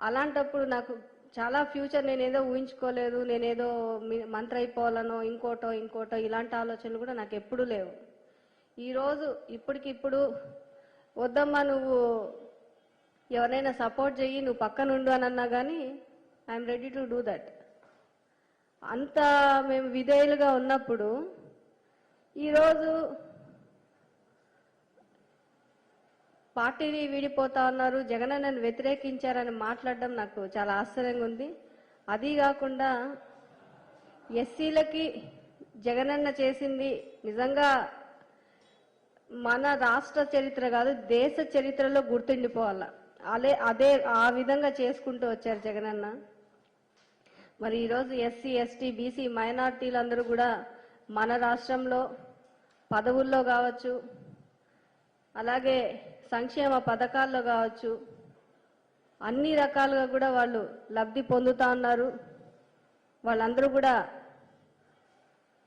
అలాంటప్పుడు నాకు చాలా ఫ్యూచర్ నేనేదో ఊహించుకోలేదు నేనేదో మీ- మంత్రి అయిపోవాలనో ఇంకోటో ఇంకోటో ఇలాంటి ఆలోచనలు కూడా నాకు ఎప్పుడూ లేవు. ఈరోజు ఇప్పటికిప్పుడు వద్దమ్మా నువ్వు ఎవరైనా సపోర్ట్ చెయ్యి నువ్వు పక్కనుండు అని అన్నా కానీ I'm ready to do that. అంత మేము విధేయులుగా ఉన్నప్పుడు ఈరోజు పార్టీని వీడిపోతా ఉన్నారు. జగనన్నను వ్యతిరేకించారని మాట్లాడడం నాకు చాలా ఆశ్చర్యంగా ఉంది. అది కాకుండా ఎస్సీలకి జగనన్న చేసింది నిజంగా మన రాష్ట్ర చరిత్ర కాదు దేశ చరిత్రలో గుర్తుండిపోవాల. అదే అదే ఆ విధంగా చేసుకుంటూ వచ్చారు జగనన్న మరి ఈరోజు ఎస్సీ ఎస్టీ బీసీ మైనార్టీలందరూ కూడా మన రాష్ట్రంలో పదవుల్లో కావచ్చు అలాగే సంక్షేమ పథకాల్లో కావచ్చు అన్ని రకాలుగా కూడా వాళ్ళు లబ్ధి పొందుతా ఉన్నారు. వాళ్ళందరూ కూడా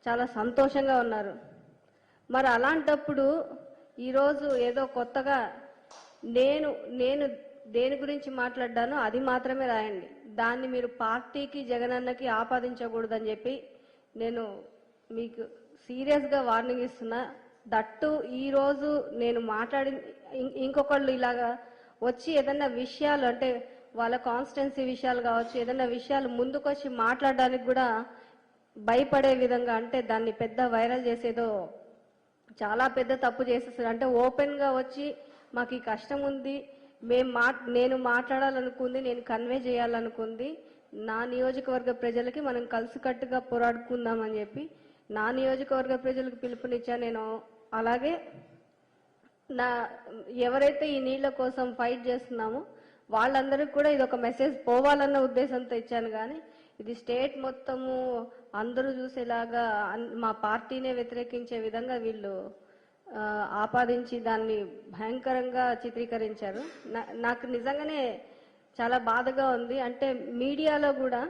చాలా సంతోషంగా ఉన్నారు. మరి అలాంటప్పుడు ఈరోజు ఏదో కొత్తగా నేను నేను దేని గురించి మాట్లాడ్డానో అది మాత్రమే రాయండి. దాన్ని మీరు పార్టీకి జగనన్నకి ఆపాదించకూడదని చెప్పి నేను మీకు సీరియస్గా వార్నింగ్ ఇస్తున్నా. దట్టు ఈరోజు నేను మాట్లాడి ఇంకొకళ్ళు ఇలాగా వచ్చి ఏదన్నా విషయాలు అంటే వాళ్ళ కాన్స్టెన్సీ విషయాలు కావచ్చు ఏదన్నా విషయాలు ముందుకొచ్చి మాట్లాడడానికి కూడా భయపడే విధంగా అంటే దాన్ని పెద్ద వైరల్ చేసేదో చాలా పెద్ద తప్పు చేసేసారు. అంటే ఓపెన్గా వచ్చి మాకు ఈ కష్టం ఉంది మేము మా నేను మాట్లాడాలనుకుంది నేను కన్వే చేయాలనుకుంది నా నియోజకవర్గ ప్రజలకి మనం కలిసికట్టుగా పోరాడుకుందామని చెప్పి నా నియోజకవర్గ ప్రజలకు పిలుపునిచ్చా నేను అలాగే నా ఎవరైతే ఈ నీళ్ళ కోసం ఫైట్ చేస్తున్నామో వాళ్ళందరికీ కూడా ఇది ఒక మెసేజ్ పోవాలన్న ఉద్దేశంతో ఇచ్చాను కానీ ఇది స్టేట్ మొత్తము అందరూ చూసేలాగా అన్- మా పార్టీనే వ్యతిరేకించే విధంగా వీళ్ళు ఆపాదించి దాన్ని భయంకరంగా చిత్రీకరించారు. నా- నాకు నిజంగానే చాలా బాధగా ఉంది. అంటే మీడియాలో కూడా